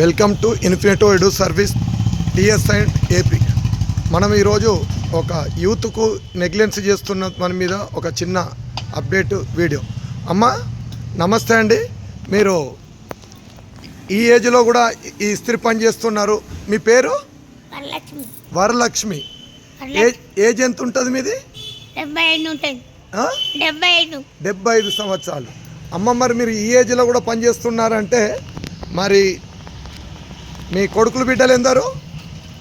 Welcome to Infinito edu service TS and AP. మనం ఈరోజు ఒక యూత్కు నెగ్లెన్స్ చేస్తున్న మన మీద ఒక చిన్న అప్డేట్ వీడియో. అమ్మ నమస్తే అండి. మీరు ఈ ఏజ్లో కూడా ఈ ఇస్త్రీ పని చేస్తున్నారు. మీ పేరు? వరలక్ష్మి. ఏజ్ ఎంత ఉంటుంది మీది? డెబ్బై ఐదు సంవత్సరాలు. అమ్మ మరి మీరు ఈ ఏజ్లో కూడా పనిచేస్తున్నారంటే మరి మీ కొడుకులు బిడ్డలు ఎందరు?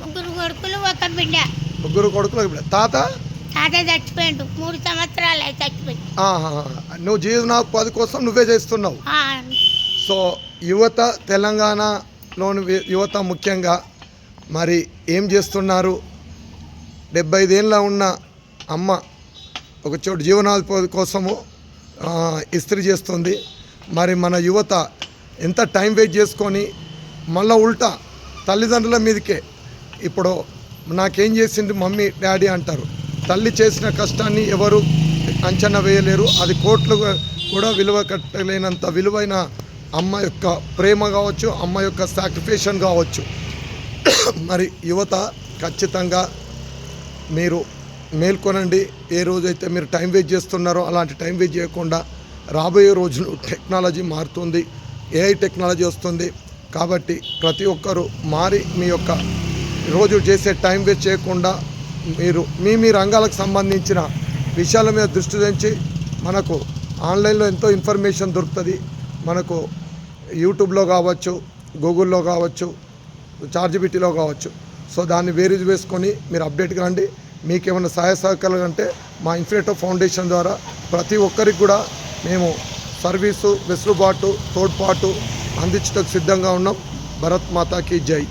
ముగ్గురు కొడుకులు ఒక బిడ్డ. ముగ్గురు కొడుకులు ఒక బిడ్డ. తాత? తాత చచ్చిపోయిండు. మూడు సంవత్సరాలు అయితే చచ్చిపోయింది ఆహా. నువ్వు జీవనోపాధి కోసం నువ్వే చేస్తున్నావు. సో యువత తెలంగాణలోని యువత ముఖ్యంగా మరి ఏం చేస్తున్నారు? డెబ్బై ఐదేళ్ళ ఉన్న అమ్మ ఒక చోటు జీవనోపాధి కోసము ఇస్త్రీ చేస్తుంది. మరి మన యువత ఎంత టైం వేస్ట్ చేసుకొని మళ్ళా ఉల్టా తల్లిదండ్రుల మీదకే. ఇప్పుడు నాకేం చేసింది మమ్మీ డాడీ అంటారు. తల్లి చేసిన కష్టాన్ని ఎవరు అంచనా వేయలేరు. అది కోట్లు కూడా విలువ కట్టలేనంత విలువైన అమ్మ యొక్క ప్రేమ కావచ్చు అమ్మ యొక్క సాక్రిఫికేషన్ కావచ్చు. మరి యువత ఖచ్చితంగా మీరు మేల్కొనండి. ఏ రోజైతే మీరు టైం వేస్ట్ చేస్తున్నారో అలాంటి టైం వేస్ట్ చేయకుండా రాబోయే రోజులు టెక్నాలజీ మారుతుంది. ఏఐ టెక్నాలజీ వస్తుంది. కాబట్టి ప్రతి ఒక్కరూ మారి మీ యొక్క రోజు చేసే టైం వేస్ట్ చేయకుండా మీరు మీ మీ రంగాలకు సంబంధించిన విషయాల మీద దృష్టి ఉంచి మనకు ఆన్లైన్లో ఎంతో ఇన్ఫర్మేషన్ దొరుకుతుంది. మనకు యూట్యూబ్లో కావచ్చు గూగుల్లో కావచ్చు చార్జిబిటీలో కావచ్చు. సో దాన్ని వేరేజ్ వేసుకొని మీరు అప్డేట్కి రండి. మీకు ఏమైనా సహాయ సహకారాలు అంటే మా ఇన్ఫినిటో ఫౌండేషన్ ద్వారా ప్రతి ఒక్కరికి కూడా మేము సర్వీసు వెసులుబాటు తోడ్పాటు అందించడానికి సిద్ధంగా ఉన్నాం. భరత్ మాతాకి జై.